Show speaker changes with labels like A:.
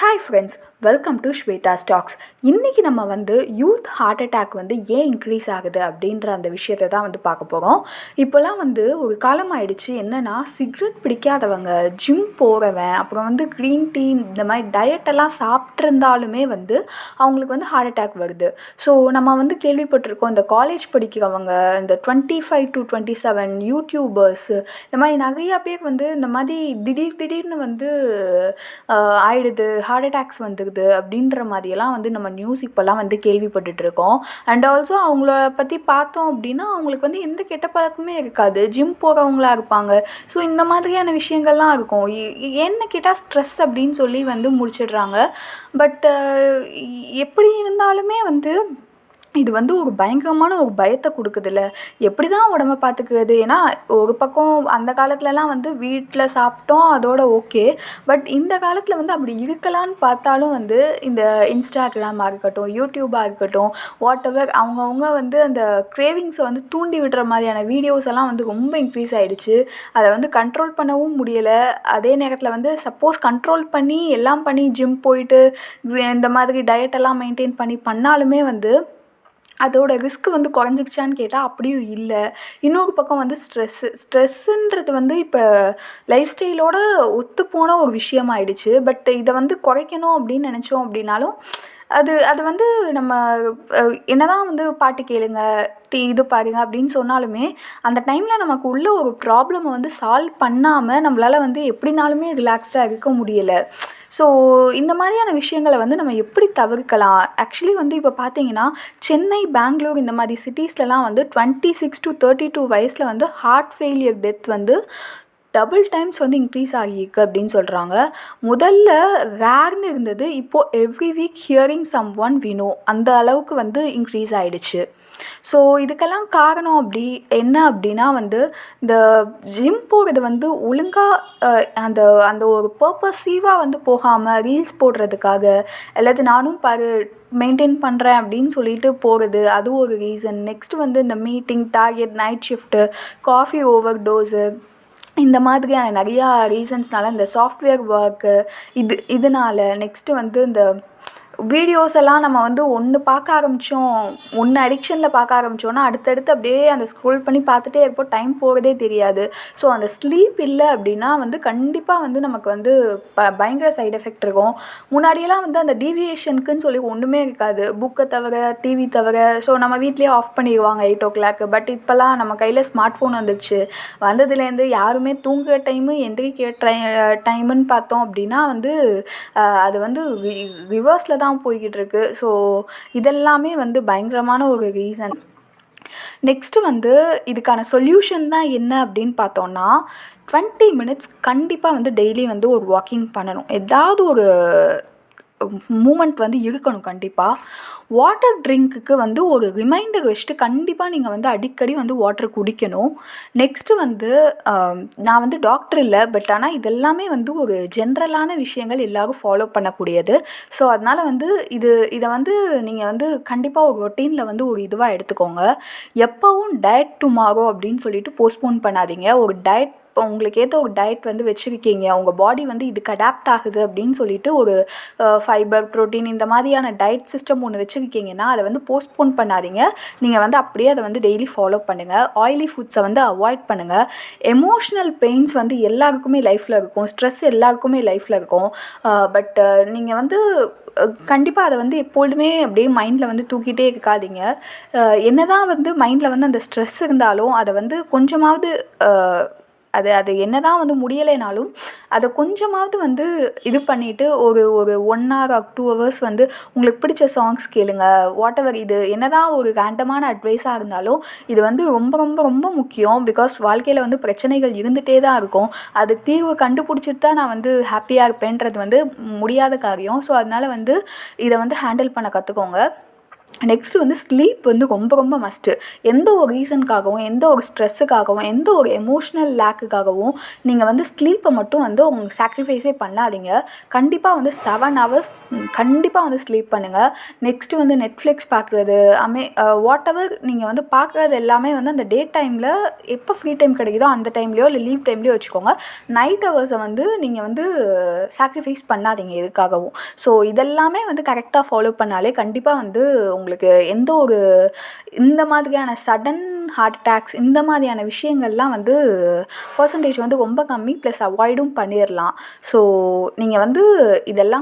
A: Hi friends welcome to Swetha stocks இன்றைக்கி நம்ம வந்து யூத் ஹார்ட் அட்டாக் வந்து ஏன் இன்க்ரீஸ் ஆகுது அப்படின்ற அந்த விஷயத்தை தான் வந்து பார்க்க போகிறோம் இப்போல்லாம் வந்து ஒரு காலம் ஆயிடுச்சு. என்னென்னா சிகரெட் பிடிக்காதவங்க ஜிம் போகிறவன் அப்புறம் வந்து க்ரீன் டீ இந்த மாதிரி டயட்டெல்லாம் சாப்பிட்ருந்தாலுமே வந்து அவங்களுக்கு வந்து ஹார்ட் அட்டாக் வருது. ஸோ நம்ம வந்து கேள்விப்பட்டிருக்கோம் இந்த காலேஜ் படிக்கிறவங்க இந்த twenty five to twenty seven YouTubers இந்த மாதிரி நிறையா பேர் வந்து இந்த மாதிரி திடீர் திடீர்னு வந்து ஆயிடுது ஹார்ட் அட்டாக்ஸ் வந்துடுது அப்படின்ற மாதிரியெல்லாம் வந்து நம்ம நியூஸ் இப்போல்லாம் வந்து கேள்விப்பட்டுட்டு இருக்கோம் அண்ட் ஆல்சோ அவங்கள பற்றி பார்த்தோம் அப்படின்னா அவங்களுக்கு வந்து எந்த கெட்ட பழக்கமே இருக்காது. ஜிம் போகிறவங்களா இருப்பாங்க. ஸோ இந்த மாதிரியான விஷயங்கள்லாம் இருக்கும். என்ன கேட்டால் ஸ்ட்ரெஸ் அப்படின்னு சொல்லி வந்து முடிச்சிடுறாங்க. பட் எப்படி இருந்தாலுமே வந்து இது வந்து ஒரு பயங்கரமான ஒரு பயத்தை கொடுக்குதுல்ல. எப்படி தான் உடம்ப பார்த்துக்கிறது ஏன்னா ஒரு பக்கம் அந்த காலத்துலலாம் வந்து வீட்டில் சாப்பிட்டோம் அதோட ஓகே. பட் இந்த காலத்தில் வந்து அப்படி இருக்கலான்னு பார்த்தாலும் வந்து இந்த இன்ஸ்டாகிராமாக இருக்கட்டும் யூடியூபாக இருக்கட்டும் வாட் எவர் அவங்கவுங்க வந்து அந்த கிரேவிங்ஸை வந்து தூண்டி விடுற மாதிரியான வீடியோஸ் எல்லாம் வந்து ரொம்ப இன்க்ரீஸ் ஆகிடுச்சு அதை வந்து கண்ட்ரோல் பண்ணவும் முடியலை. அதே நேரத்தில் வந்து சப்போஸ் கண்ட்ரோல் பண்ணி எல்லாம் பண்ணி ஜிம் போயிட்டு இந்த மாதிரி டயட் எல்லாம் மெயின்டைன் பண்ணி பண்ணாலுமே வந்து அதோட ரிஸ்க் வந்து குறைஞ்சிருச்சான்னு கேட்டால் அப்படியும் இல்லை. இன்னொரு பக்கம் வந்து ஸ்ட்ரெஸ்ஸு ஸ்ட்ரெஸ்ஸுன்றது வந்து இப்போ லைஃப் ஸ்டைலோட ஒத்துப்போன ஒரு ஒரு விஷயமாயிடுச்சு. பட் இதை வந்து குறைக்கணும் அப்படின்னு நினச்சோம் அப்படின்னாலும் அது அது வந்து நம்ம என்னதான் வந்து பாட்டு கேளுங்க டீ இது பாருங்க அப்படின்னு சொன்னாலுமே அந்த டைமில் நமக்கு உள்ள ஒரு ப்ராப்ளமை வந்து சால்வ் பண்ணாமல் நம்மளால் வந்து எப்படினாலுமே ரிலாக்ஸ்டாக இருக்க முடியலை. ஸோ இந்த மாதிரியான விஷயங்களை வந்து நம்ம எப்படி தவிர்க்கலாம்? ஆக்சுவலி வந்து இப்போ பார்த்தீங்கன்னா சென்னை பெங்களூர் இந்த மாதிரி சிட்டிஸ்லலாம் வந்து twenty six to thirty two வயசில் வந்து ஹார்ட் ஃபெயிலியர் டெத் வந்து டபுள் டைம்ஸ் வந்து இன்க்ரீஸ் ஆகியிருக்கு அப்படின்னு சொல்கிறாங்க முதல்ல ரேர்னு இருந்தது இப்போது every week hearing some one Vino அந்த அளவுக்கு வந்து இன்க்ரீஸ் ஆகிடுச்சு ஸோ இதுக்கெல்லாம் காரணம் அப்படி என்ன அப்படின்னா வந்து இந்த ஜிம் போகிறது வந்து ஒழுங்காக அந்த அந்த ஒரு பர்பஸிவாக வந்து போகாமல் ரீல்ஸ் போடுறதுக்காக எல்லாத்து நானும் பாரு மெயின்டைன் பண்ணுறேன் அப்படின்னு சொல்லிட்டு போகிறது அது ஒரு ரீசன் நெக்ஸ்ட் வந்து இந்த meeting target night shift coffee overdose இந்த மாதிரியான நிறையா ரீசன்ஸ்னால இந்த சாஃப்ட்வேர் ஒர்க்கு இது இதனால நெக்ஸ்ட்டு வந்து இந்த வீடியோஸ் எல்லாம் நம்ம வந்து ஒன்று பார்க்க ஆரம்பித்தோம் ஒன்று அடிக்ஷனில் பார்க்க ஆரம்பித்தோன்னா அடுத்தடுத்து அப்படியே அந்த ஸ்க்ரோல் பண்ணி பார்த்துட்டே இருப்போம். டைம் போகிறதே தெரியாது. ஸோ அந்த ஸ்லீப் இல்லை அப்படின்னா வந்து கண்டிப்பாக வந்து நமக்கு வந்து ப பயங்கர சைடு எஃபெக்ட் இருக்கும். முன்னாடியெல்லாம் வந்து அந்த டீவியேஷனுக்குன்னு சொல்லி ஒன்றுமே இருக்காது. புக்கை தவிர டிவி தவிர. ஸோ நம்ம வீட்லேயே ஆஃப் பண்ணிடுவாங்க எயிட் ஓ கிளாக் பட் இப்போல்லாம் நம்ம கையில் ஸ்மார்ட் ஃபோன் வந்துடுச்சு வந்ததுலேருந்து யாருமே தூங்குற டைமு எந்திரிக்கிற டை டைமுன்னு பார்த்தோம் அப்படின்னா வந்து அது வந்து ரிவர்ஸில் தான் போய்கிட்டு இருக்கு ஸோ இதெல்லாமே வந்து பயங்கரமான ஒரு ரீசன் நெக்ஸ்ட்டு வந்து இதுக்கான சொல்யூஷன் தான் என்ன அப்படின்னு பார்த்தோன்னா டுவெண்ட்டி மினிட்ஸ் கண்டிப்பாக வந்து டெய்லி வந்து ஒரு வாக்கிங் பண்ணணும். ஏதாவது ஒரு மூமெண்ட் வந்து இருக்கணும் கண்டிப்பாக வாட்டர் ட்ரிங்க்குக்கு வந்து ஒரு ரிமைண்டர் வச்சுட்டு கண்டிப்பாக நீங்கள் வந்து அடிக்கடி வந்து வாட்டர் குடிக்கணும். நெக்ஸ்ட்டு வந்து நான் வந்து டாக்டர் இல்லை பட் ஆனால் இதெல்லாமே வந்து ஒரு ஜென்ரலான விஷயங்கள் எல்லோரும் ஃபாலோ பண்ணக்கூடியது. ஸோ அதனால் வந்து இது இதை வந்து நீங்கள் வந்து கண்டிப்பாக ஒரு ரொட்டீனில் வந்து ஒரு இதுவாக எடுத்துக்கோங்க. எப்போவும் டயட் டுமாரோ அப்படின்னு சொல்லிட்டு போஸ்ட்போன் பண்ணாதீங்க. ஒரு டயட் இப்போ உங்களுக்கு ஏற்ற ஒரு டயட் வந்து வச்சுருக்கீங்க உங்கள் பாடி வந்து இதுக்கு அடாப்ட் ஆகுது அப்படின்னு சொல்லிட்டு ஒரு ஃபைபர் ப்ரோட்டீன் இந்த மாதிரியான டயட் சிஸ்டம் ஒன்று வச்சுருக்கீங்கன்னா அதை வந்து போஸ்ட்போன் பண்ணாதீங்க. நீங்கள் வந்து அப்படியே அதை வந்து டெய்லி ஃபாலோ பண்ணுங்கள் ஆயிலி ஃபுட்ஸை வந்து அவாய்ட் பண்ணுங்கள் எமோஷ்னல் பெயின்ஸ் வந்து எல்லாருக்குமே லைஃப்பில் இருக்கும். ஸ்ட்ரெஸ் எல்லாருக்குமே லைஃப்பில் இருக்கும். பட் நீங்கள் வந்து கண்டிப்பாக அதை வந்து எப்பொழுதுமே அப்படியே மைண்டில் வந்து தூக்கிட்டே இருக்காதீங்க. என்ன தான் வந்து மைண்டில் வந்து அந்த ஸ்ட்ரெஸ் இருந்தாலும் அதை வந்து கொஞ்சமாவது அது அது அது என்னதான் வந்து முடியலைனாலும் அதை கொஞ்சமாவது வந்து இது பண்ணிவிட்டு ஒரு ஒரு one hour or two hours வந்து உங்களுக்கு பிடிச்ச சாங்ஸ் கேளுங்க. வாட் எவர் இது என்னதான் ஒரு ரேண்டமான அட்வைஸாக இருந்தாலும் இது வந்து ரொம்ப ரொம்ப ரொம்ப முக்கியம். பிகாஸ் வாழ்க்கையில் வந்து பிரச்சனைகள் இருந்துகிட்டே தான் இருக்கும். அது தீர்வு கண்டுபிடிச்சிட்டு தான் நான் வந்து ஹாப்பியாக இருப்பேன்றது வந்து முடியாத காரியம். ஸோ அதனால் வந்து இதை வந்து ஹேண்டில் பண்ண கற்றுக்கோங்க நெக்ஸ்ட் வந்து ஸ்லீப் வந்து ரொம்ப ரொம்ப மஸ்ட்டு எந்த ஒரு ரீசனுக்காகவும் எந்த ஒரு ஸ்ட்ரெஸ்ஸுக்காகவும் எந்த ஒரு எமோஷ்னல் லேக்குக்காகவும் நீங்கள் வந்து ஸ்லீப்பை மட்டும் வந்து உங்களுக்கு சாக்ரிஃபைஸே பண்ணாதீங்க. கண்டிப்பாக வந்து செவன் ஹவர்ஸ் கண்டிப்பாக வந்து ஸ்லீப் பண்ணுங்கள் நெக்ஸ்ட்டு வந்து நெட்ஃப்ளிக்ஸ் பார்க்குறது அமே வாட் எவர் நீங்கள் வந்து பார்க்குறது எல்லாமே வந்து அந்த டே டைமில் எப்போ ஃப்ரீ டைம் கிடைக்குதோ அந்த டைம்லையோ இல்லை லீவ் டைம்லேயோ வச்சுக்கோங்க. நைட் ஹவர்ஸை வந்து நீங்கள் வந்து சாக்ரிஃபைஸ் பண்ணாதீங்க எதுக்காகவும். ஸோ இதெல்லாமே வந்து கரெக்டாக ஃபாலோ பண்ணாலே கண்டிப்பாக வந்து உங்களுக்கு உங்களுக்கு எந்த ஒரு இந்த மாதிரியான சடன் ஹார்ட் அட்டாக்ஸ் இந்த மாதிரியான விஷயங்கள்லாம் வந்து பர்சன்டேஜ் வந்து ரொம்ப கம்மி ப்ளஸ் அவாய்டும் பண்ணிடலாம் ஸோ நீங்கள் வந்து இதெல்லாம்